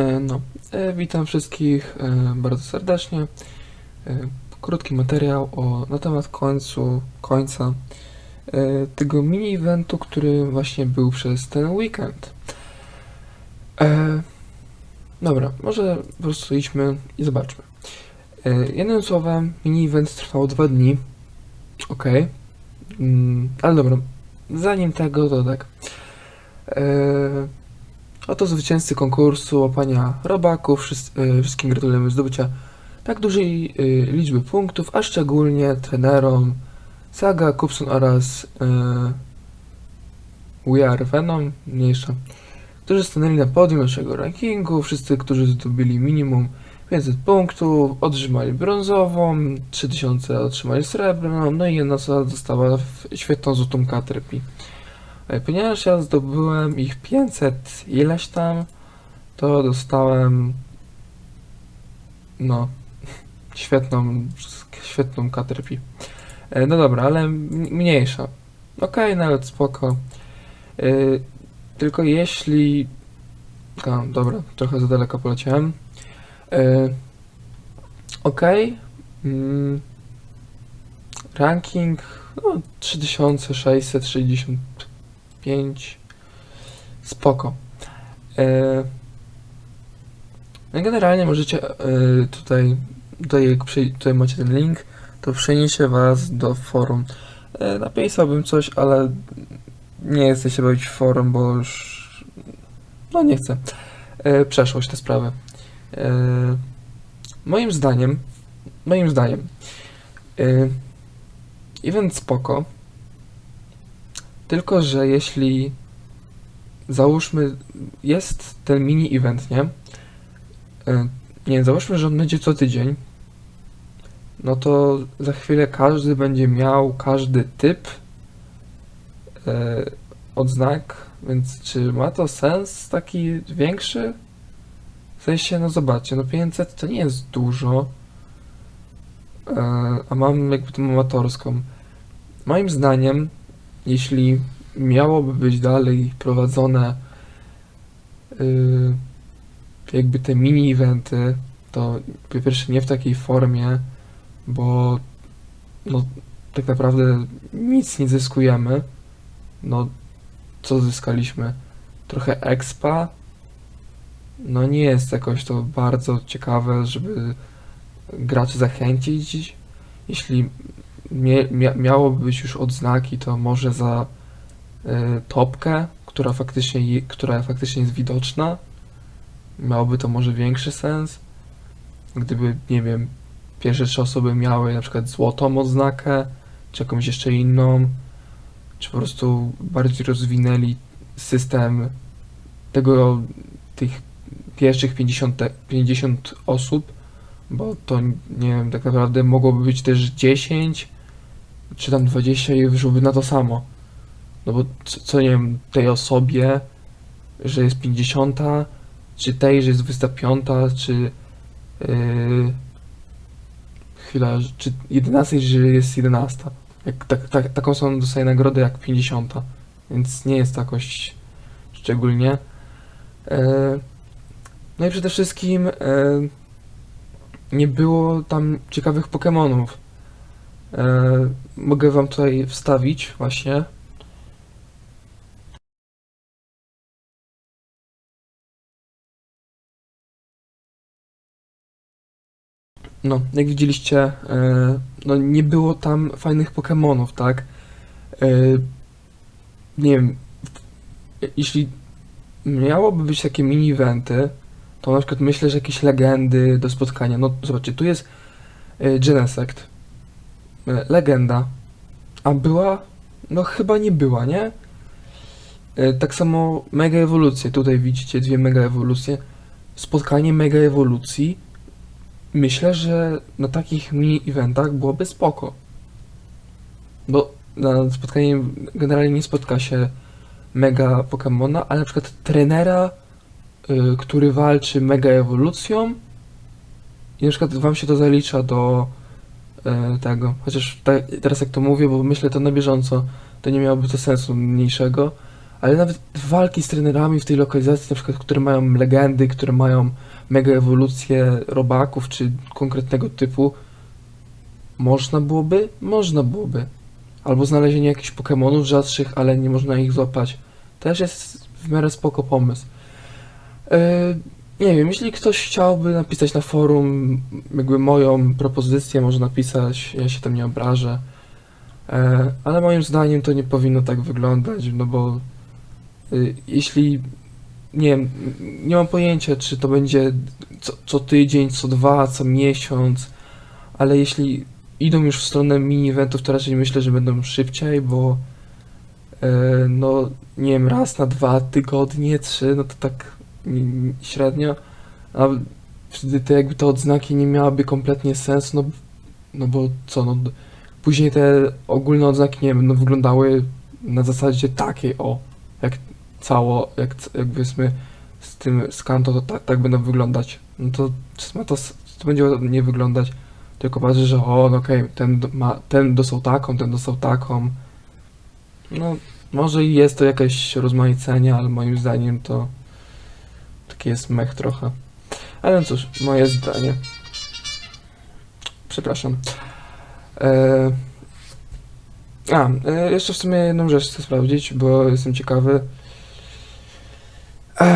E, No, e, witam wszystkich e, bardzo serdecznie. Krótki materiał o, na temat końcu, końca tego mini-eventu, który właśnie był przez ten weekend. Dobra, może po prostu idźmy i zobaczmy. Jednym słowem, mini-event trwał dwa dni. Ok. Mm, ale dobra, zanim tego, to tak. Oto zwycięzcy konkursu łapania robaków. Y, wszystkim gratulujemy zdobycia tak dużej y, liczby punktów, a szczególnie trenerom Saga, Kupson oraz y, We Are Venom, mniejsza, którzy stanęli na podium naszego rankingu. Wszyscy, którzy zdobyli minimum 500 punktów, otrzymali brązową, 3000 otrzymali srebrną, no i jedna osoba dostała świetną złotą Caterpie. E, Ponieważ ja zdobyłem ich 500 ileś tam, to dostałem no świetną, świetną Caterpie. No dobra, ale mniejsza. Okej, nawet spoko. E, Tylko jeśli... A, dobra, trochę za daleko poleciałem. E, Okej. mm, Ranking no, 3665. Spoko. E, no generalnie możecie e, tutaj, tutaj tutaj macie ten link, to przeniesie was do forum. E, napisałbym coś, ale nie chcę się bawić w forum, bo już no nie chcę. Przeszłość te sprawy. Moim zdaniem, moim zdaniem, event spoko, tylko że jeśli załóżmy, jest ten mini event, nie? E, Nie, załóżmy, że on będzie co tydzień, no to za chwilę każdy będzie miał każdy typ e, odznak, więc czy ma to sens taki większy? W sensie, no zobaczcie, no 500 to nie jest dużo, e, a mam jakby tą amatorską. Moim zdaniem, jeśli miałoby być dalej prowadzone yy, jakby te mini eventy, to po pierwsze nie w takiej formie, bo no tak naprawdę nic nie zyskujemy. No co zyskaliśmy? Trochę expa. No nie jest jakoś to bardzo ciekawe, żeby graczy zachęcić. Jeśli mia, miałoby być już odznaki, to może za y, topkę, która faktycznie, która faktycznie jest widoczna. Miałoby to może większy sens. Gdyby, nie wiem, pierwsze trzy osoby miały na przykład złotą odznakę, czy jakąś jeszcze inną, czy po prostu bardziej rozwinęli system tego, tych pierwszych 50, te- 50 osób, bo to nie wiem, tak naprawdę mogłoby być też 10, czy tam 20 i wyszłoby na to samo. No bo co, co nie wiem, tej osobie, że jest 50, czy tej, że jest 25, czy yy, chwila, czy 11, że jest 11. Jak, tak, tak, taką samą dostaje nagrodę jak 50. Więc nie jest jakoś szczególnie. E, no i przede wszystkim e, nie było tam ciekawych Pokémonów. E, mogę wam tutaj wstawić właśnie. No, jak widzieliście, e, no nie było tam fajnych Pokémonów, tak? E, nie wiem, jeśli miałoby być takie mini-eventy, to na przykład myślę, że jakieś legendy do spotkania. No zobaczcie, tu jest Genesect. E, Legenda. A była? No chyba nie była, nie? E, Tak samo Mega Ewolucje. Tutaj widzicie dwie Mega Ewolucje. Spotkanie Mega Ewolucji. Myślę, że na takich mini-eventach byłoby spoko. Bo na spotkanie generalnie nie spotka się mega Pokemona, ale na przykład trenera, y, który walczy mega ewolucją i na przykład wam się to zalicza do tego. Chociaż ta, teraz jak to mówię, bo myślę to na bieżąco, to nie miałoby to sensu mniejszego, ale nawet walki z trenerami w tej lokalizacji, na przykład, które mają legendy, które mają mega ewolucję robaków czy konkretnego typu, można byłoby? Można byłoby. Albo znalezienie jakichś Pokemonów rzadszych, ale nie można ich złapać. Też jest w miarę spoko pomysł. Yy, nie wiem, jeśli ktoś chciałby napisać na forum jakby moją propozycję, może napisać, ja się tam nie obrażę. E, ale moim zdaniem to nie powinno tak wyglądać, no bo y, jeśli nie wiem, nie mam pojęcia, czy to będzie co, co tydzień, co dwa, co miesiąc, ale jeśli idą już w stronę mini-eventów, to raczej myślę, że będą szybciej, bo e, no nie wiem, raz na dwa tygodnie, trzy, no to tak średnio, a wtedy te jakby te odznaki nie miałyby kompletnie sensu, no, no bo co, no później te ogólne odznaki, nie wiem, no wyglądały na zasadzie takiej, o, jak cało, jak, jak powiedzmy z tym z Kanto, to tak, tak będą wyglądać. No to to, to będzie nie wyglądać, tylko patrzy, że o, no okej, ten do- ma, ten dostał taką, ten dostał taką. No, może i jest to jakieś rozmaicenie, ale moim zdaniem to taki jest mech trochę. Ale no cóż, moje zdanie. Przepraszam. E... A, e, jeszcze w sumie jedną rzecz chcę sprawdzić, bo jestem ciekawy. A,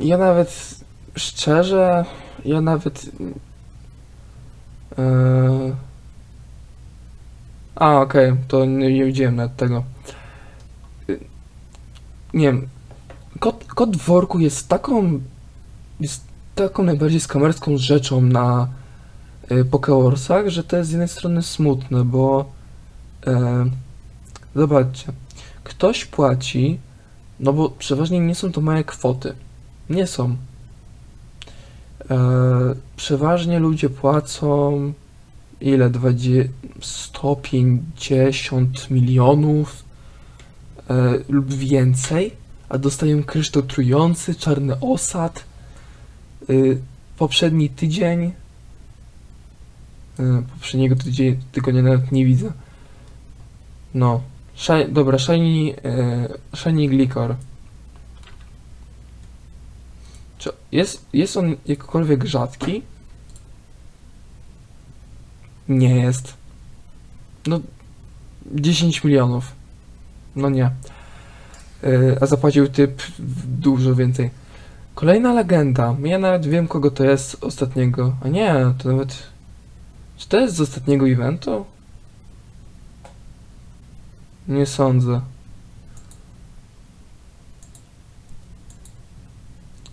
ja nawet szczerze, ja nawet. E... A, okej, to nie, widziałem nawet tego. Nie wiem. Kot, kot w worku jest taką. Jest taką najbardziej skamerską rzeczą na y, że to jest z jednej strony smutne, bo. E, zobaczcie. Ktoś płaci, no bo przeważnie nie są to małe kwoty. Nie są. E, przeważnie ludzie płacą ile? 20, 150 milionów e, lub więcej, a dostają kryształ trujący, czarny osad. Y, poprzedni tydzień. Y, poprzedniego tydzień, tygodnia nawet nie widzę. No. Shiny, dobra, Shiny, e, shiny Glikor. Czy jest, jest on jakkolwiek rzadki? Nie jest. No, 10 milionów. No nie. E, a zapłacił typ dużo więcej. Kolejna legenda. Ja nawet wiem, kogo to jest z ostatniego. A nie, to nawet. Czy to jest z ostatniego eventu? Nie sądzę.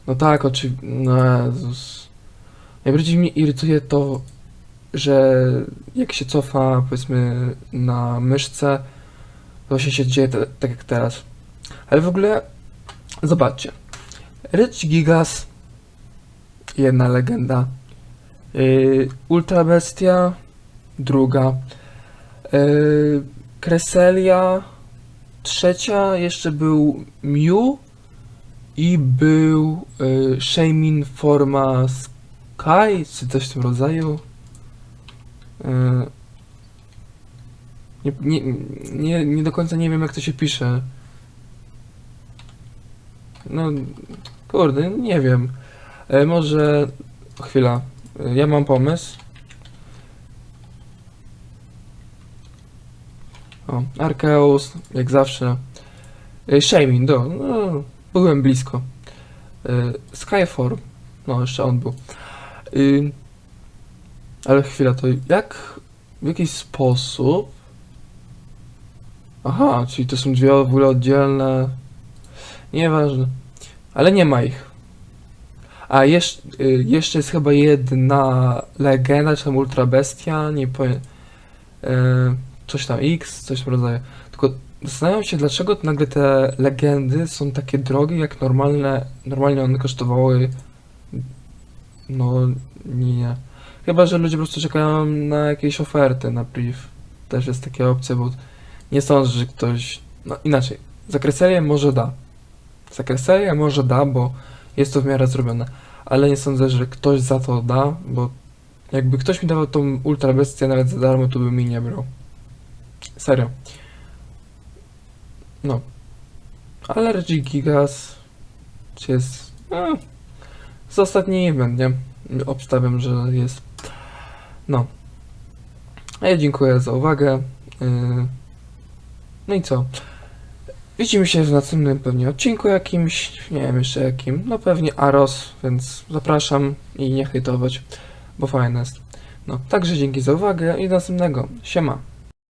No tak, oczywiście. No Jezus. Najbardziej mnie irytuje to, że jak się cofa, powiedzmy, na myszce, to właśnie się dzieje tak jak teraz. Ale w ogóle, zobaczcie. Rich Gigas, jedna legenda. Yy, Ultra Bestia, druga. Yy, Kreselia, trzecia, jeszcze był Mew i był yy, Shamin Forma Sky, czy coś w tym rodzaju. Yy, nie, nie, nie, nie do końca nie wiem jak to się pisze. No, kurde, nie wiem. E, może, chwila, E, ja mam pomysł. O, Arceus, jak zawsze. E, Shamin, do, no, byłem blisko. E, Skyform, no, jeszcze on był. Y, ale chwila, to jak, w jakiś sposób... Aha, czyli to są dwie w ogóle oddzielne... Nieważne. Ale nie ma ich. A jeszcze, y, jeszcze jest chyba jedna legenda, czy tam ultra bestia, nie powiem. Y, coś tam X, coś w rodzaju. Tylko zastanawiam się, dlaczego nagle te legendy są takie drogie, jak normalne, normalnie one kosztowały. No, nie. Chyba, że ludzie po prostu czekają na jakieś oferty na priv. Też jest taka opcja, bo nie sądzę, że ktoś. No inaczej. Za może da. Kreselię może da, bo jest to w miarę zrobione. Ale nie sądzę, że ktoś za to da, bo jakby ktoś mi dawał tą ultra bestię nawet za darmo, to bym mi nie brał. Serio. No. Allergic Gigas czy jest... No, z ostatni event, nie? Obstawiam, że jest. No. A ja dziękuję za uwagę. Yy, No i co? Widzimy się w następnym pewnie odcinku jakimś, nie wiem jeszcze jakim, no pewnie Aros, więc zapraszam i nie hejtować, bo fajne jest. No, także dzięki za uwagę i do następnego. Siema.